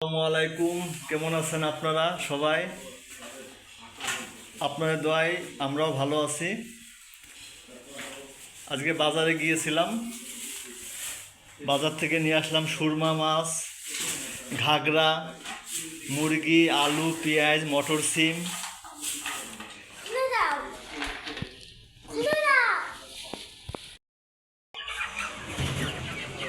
আসসালামু আলাইকুম। কেমন আছেন আপনারা সবাই? আপনাদের দোয়াই আমরাও ভালো আছি। আজকে বাজারে গিয়েছিলাম। বাজার থেকে নিয়ে আসলাম সুরমা মাছ, ঘাগরা, মুরগি, আলু, পেঁয়াজ, মটর সিম খুলে দাও খুলে দাও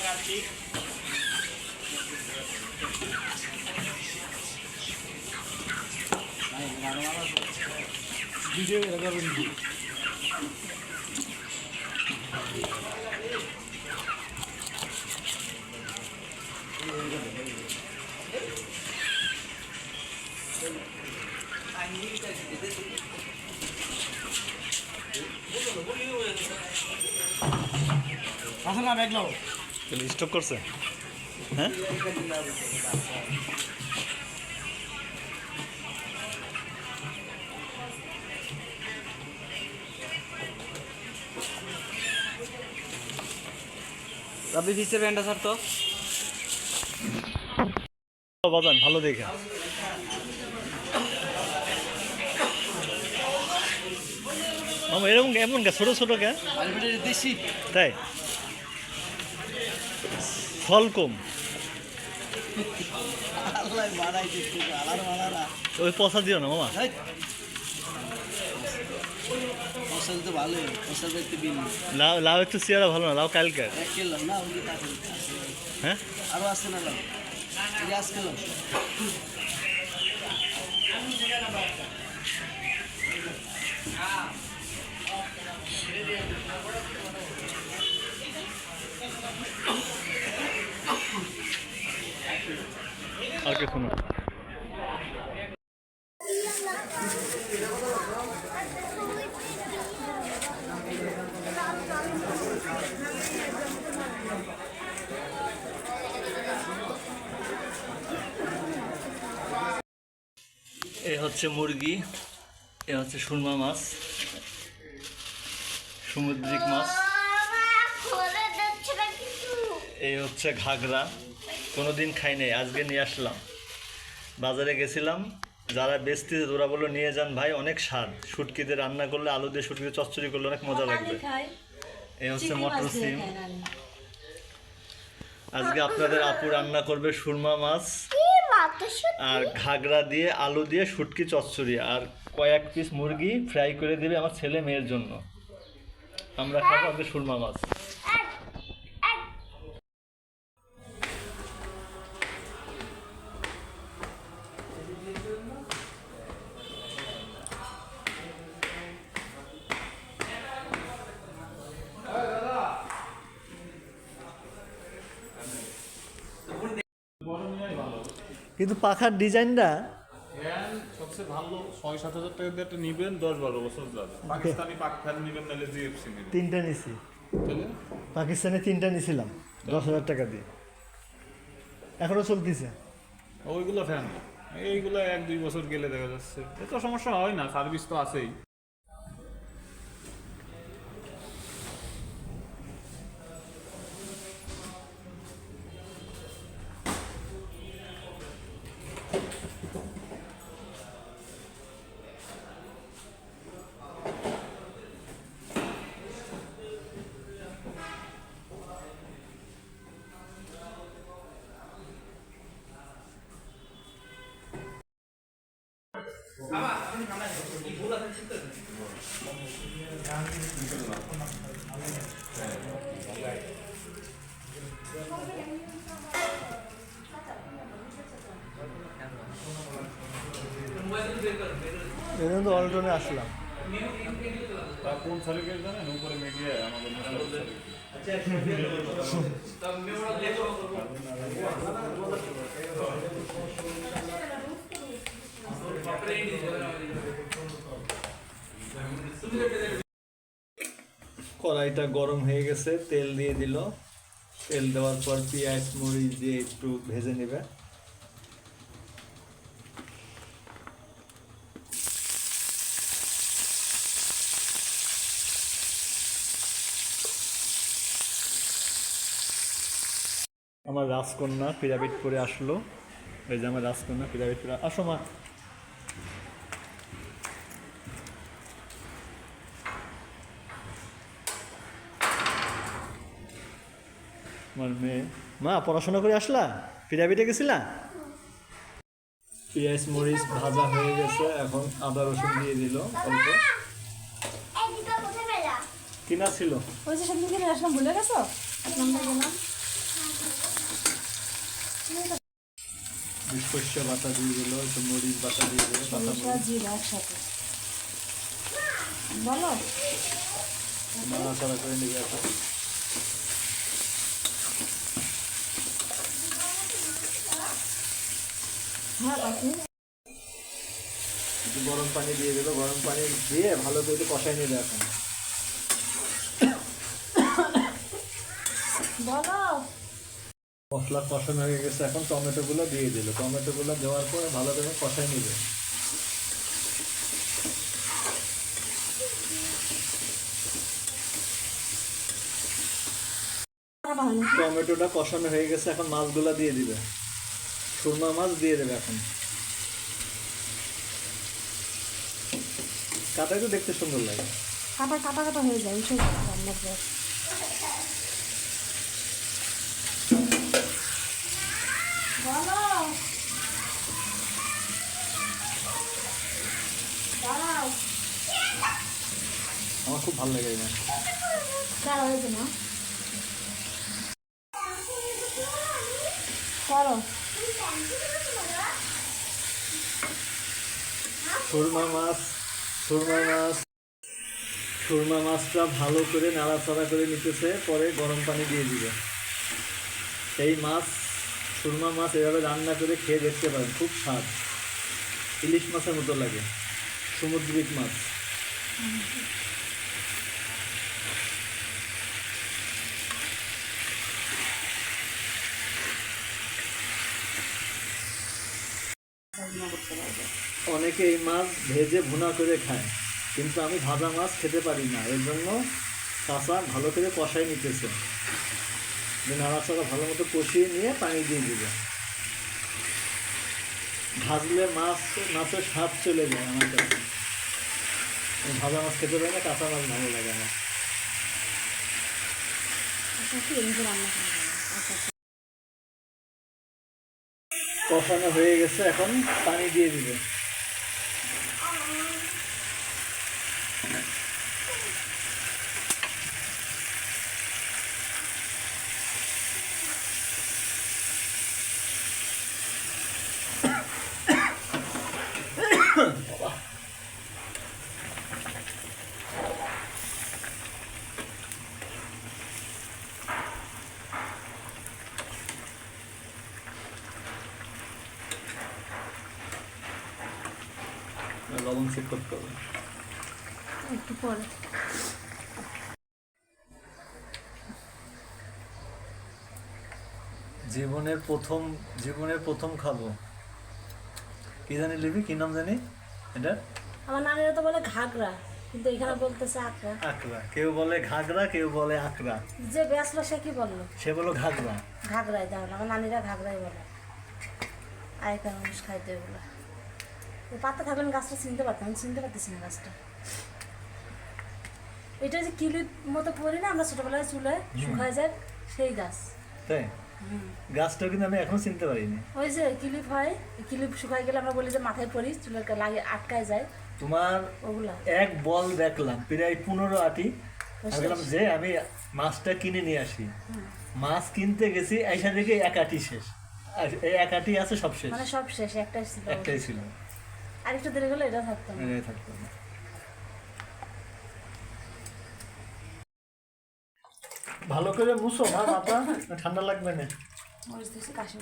কাটছি ভিডিও এটা করবেন কি আসলে না ব্যাগ নাও স্টক করছে? হ্যাঁ? রবি ফিসের ব্যান্ডটা স্যার তো। বাজান ভালো দেখে। এরকম এমন ছোট ছোট কে? তাই? ফল কম ওই পচা দিও না মামা। লাউ লাউ একটু চেয়ারা ভালো না লাউ কালকে। হ্যাঁ? আরও আছে না লাও এই আজ আর এ হচ্ছে মুরগি এ হচ্ছে সুরমা মাছ সামুদ্রিক মাছ এই হচ্ছে ঘাগরা। কোনোদিন খাই নাই আজকে নিয়ে আসলাম। বাজারে গেছিলাম যারা বেচতে ওরা বলল নিয়ে যান ভাই অনেক স্বাদ। শুটকিতে রান্না করলে আলু দিয়ে শুটকিতে চচ্চড়ি করলে অনেক মজা লাগবে। এই হচ্ছে মটর সিম। আজকে আপনাদের আপু রান্না করবে সুরমা মাছ আর ঘাগরা দিয়ে আলু দিয়ে শুটকি চচ্চড়ি। আর কয়েক পিস মুরগি ফ্রাই করে দেবে আমার ছেলে মেয়ের জন্য। আমরা খাব আজকে সুরমা মাছ। কিন্তু পাখার ডিজাইনটা সবচেয়ে ভালো ছয় সাত হাজার টাকা দিয়ে একটা নিবেন দশ বারো বছর যাবে। পাকিস্তানি নিবেন নাহলে জিএফসি নিবেন। তিনটা নিছি। পাকিস্তানে তিনটা নিছিলাম দশ হাজার টাকা দিয়ে। এখনও চলতেছে। ওইগুলো ফ্যান এইগুলো এক দুই বছর গেলে দেখা যাচ্ছে। এত সমস্যা হয় না সার্ভিস তো আছেই। এই জন্য অলটনে আসলাম কোন সার্টিফিকেট জানেন উপরে মিডিয়া আমাদের আচ্ছা কড়াইটা গরম হয়ে গেছে, তেল দিয়ে দিল। তেল দেওয়ার পর পেঁয়াজ, মরিচ দিয়ে একটু ভেজে নেবে। আমার রাজকন্যা পিরামিড করে আসলো। এই যে আমার রাজকন্যা পিরামিড করে আসো মা। আমার মেয়ে। মা পড়াশোনা করে আসলা? পিরামিডে গেছিলা? পেঁয়াজ মরিচ ভাজা হয়ে গেছে এখন আদা রসুন দিয়ে দিল অল্প। কিনা ছিল। ওই যে সেদিন কিনে আসলাম ভুলে গেছো? গেলাম। বাটা দিয়ে দিল একটু মরিচ বাটা দিয়ে দিল বাটা জিরা একসাথে। বলো। নাড়াচাড়া করে নিবে এখন হ্যাঁ কাকু একটু গরম পানি দিয়ে দিল গরম পানি দিয়ে ভালো করে কষাই নেবে এখন। মশলা কষানো হয়ে গেছে এখন টমেটোগুলো দিয়ে দিল। টমেটোগুলো দেওয়ার পরে ভালো করে কষাই নিবে। টমেটোটা কষানো হয়ে গেছে এখন মাছগুলো দিয়ে দিবে। সুরমা মাছ দিয়ে দেবে এখন। কাটাই তো দেখতে সুন্দর লাগে। কাটা কাটা কাটা হয়ে যায় বলো। আমার খুব ভালো লাগে মাছ হয়েছে না করো। সুরমা মাছ সুরমা মাছ। সুরমা মাছটা ভালো করে নাড়াচাড়া করে নিতেছে, পরে গরম পানি দিয়ে দিবে। এই মাছ, সুরমা মাছ এভাবে রান্না করে খেয়ে দেখতে পারেন, খুব স্বাদ। ইলিশ মাছের মতো লাগে, সামুদ্রিক মাছ। অনেকে এই মাছ ভেজে ভুনা করে খায়, কিন্তু আমি ভাজা মাছ খেতে পারি না। এর জন্য কাঁচা ভালো করে কষাই নিতেছে। নাড়াচাড়া ভালো মতো কষিয়ে নিয়ে পানি দিয়ে দিবে। ভাজলে মাছ, মাছের স্বাদ চলে যায় আমার কাছে। ভাজা মাছ খেতে পারি না, কাঁচা মাছ ভালো লাগে? আচ্ছা কষানো হয়ে গেছে, এখন পানি দিয়ে দিবে। চেক করতে হবে। একটু পরে। জীবনের প্রথম জীবনের প্রথম খাব। কি জানি লিবি কি নাম জানি? এটা? আমার নানিরা তো বলে ঘাগরা কিন্তু এখানে বলতেছে আকরা। আকরা। কেউ বলে ঘাগরা কেউ বলে আকরা। যে বেসলো সে কি বলল? সে বলো ঘাগরা। ঘাগরাই তাহলে আমার নানিরা ঘাগরাই বলে। আগেকার মানুষ খাইতে এগুলো। তো পাতা থাকলে গাছটা চিনতে পারতাম আমি চিনতে পারতেছি না গাছটা। এটা যে কিলির মতো পড়ি না আমরা ছোটবেলায় চুলে শুকায় যায় সেই গাছ। তাই? গাছটাও কিন্তু আমি এখনও চিনতে পারিনি। ওই যে কিলিপ হয় কিলিপ শুকায় গেলে আমরা বলি যে মাথায় পড়ি চুলের লাগে আটকায় যায়। তোমার ওগুলা। এক বল দেখলাম প্রায় পনেরো আটি। আমি যে আমি মাছটা কিনে নিয়ে আসি। মাছ কিনতে গেছি আইসা দেখে এক আটি শেষ। এই এক আটি আছে সব শেষ। মানে সব শেষ একটাই ছিল। একটাই ছিল। আরেকটু দেরি গেলে এটা থাকতো এটাই থাকতো না। ভালো করে মুছো মা মাথা ঠান্ডা লাগবে না। মরিচ দিয়েছি কাশি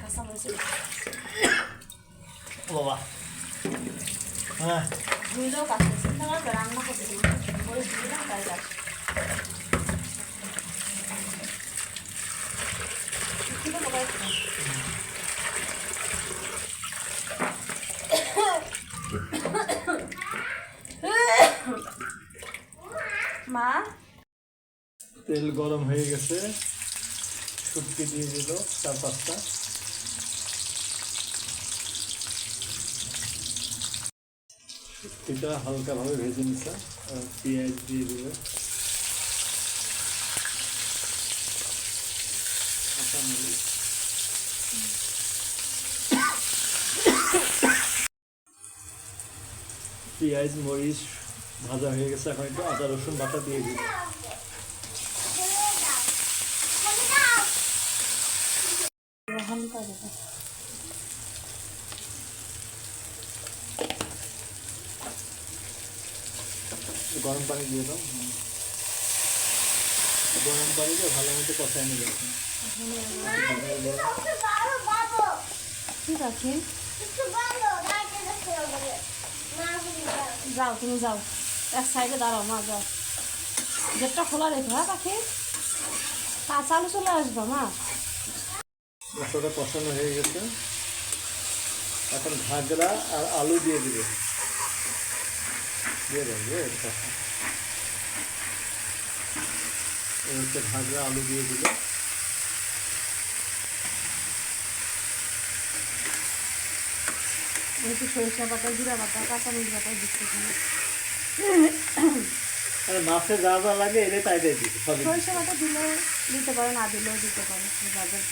কাঁচা মরিচ। বাবা। হ্যাঁ। রান্না করতে করে ধুইলাম তাই কাজ ছিল বাবা একটু। মা তেল গরম হয়ে গেছে। শুটকি দিয়ে দিল চার পাঁচটা। শুটকিটা হালকাভাবে ভেজে নিছে পেঁয়াজ দিয়ে কাঁচামরিচ। পেঁয়াজ, মরিচ ভাজা হয়ে গেছে। এখন একটু আদা, রসুন বাটা দিয়ে দিই ছেড়ে দাও ছেড়ে দাও দেবো গরম পানি দিয়ে দাও। গরম পানি দিয়ে ভালো মতো কষায় নিয়ে যাবে ঠিক আছে। যাও, তুমি যাও। এক সাইডে দাঁড়াও, মা, যাও। গেটটা খোলা রেখো হ্যাঁ পাখি? তা চালু চলে আসবা, মা। মশলাটা কষানো হয়ে গেছে। এখন ঘাগরা আর আলু দিয়ে দিবে। দিয়ে এই হচ্ছে ঘাগরা আলু দিয়ে দিলে একটু সরিষা বাটা জিরা বাটা কাঁচামরিচ বাটা দিচ্ছি আর মাছে যা যা লাগে এটাই তাই দিয়ে দিবে সরিষা বাটা দিলেও দিতে পারেন না দিলেও দিতে পারেন যাদের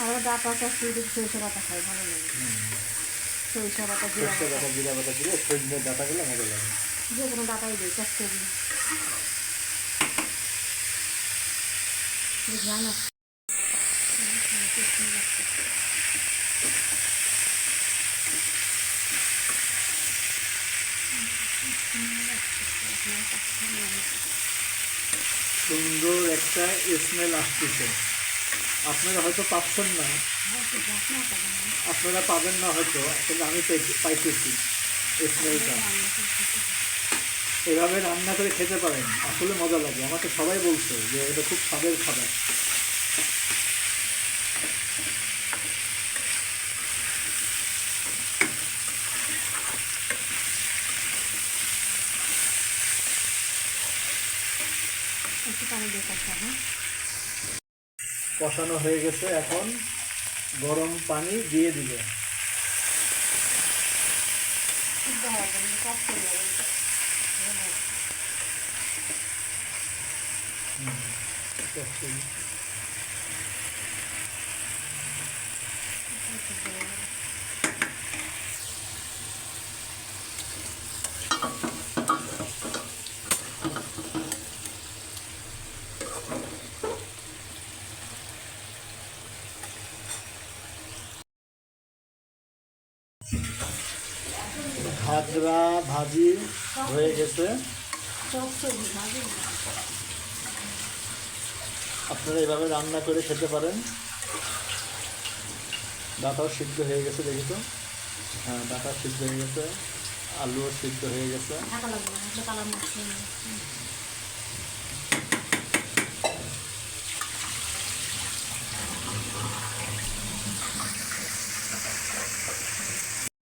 আমরা ডাটা চাষি যদি সরিষা বাটা খাই ভালো লাগে। সরিষা বাটা জিরা বাটা জিরা বাটা দিলে সজনে ডাটাগুলো মজা লাগে। যে কোনো ডাটাই দিই চারটে দিই। জানো সুন্দর একটা স্মেল আসতেছে। আপনারা হয়তো পাচ্ছেন না। আপনারা পাবেন না হয়তো কিন্তু আমি পাইতেছি স্মেলটা এভাবে রান্না করে খেতে পারেন, আসলে মজা লাগে। আমাকে সবাই বলছে যে এটা খুব স্বাদের খাবার একটু পানি কষানো হয়ে গেছে এখন গরম পানি দিয়ে দিবে। হওয়ার জন্য কাজ করে ঘাগরা ভাজি ভাজি আপনারা এভাবে রান্না করে খেতে পারেন। ডাটাও সিদ্ধ হয়ে গেছে, দেখি তো। হ্যাঁ ডাটা সিদ্ধ হয়ে গেছে, আলুও সিদ্ধ হয়ে গেছে।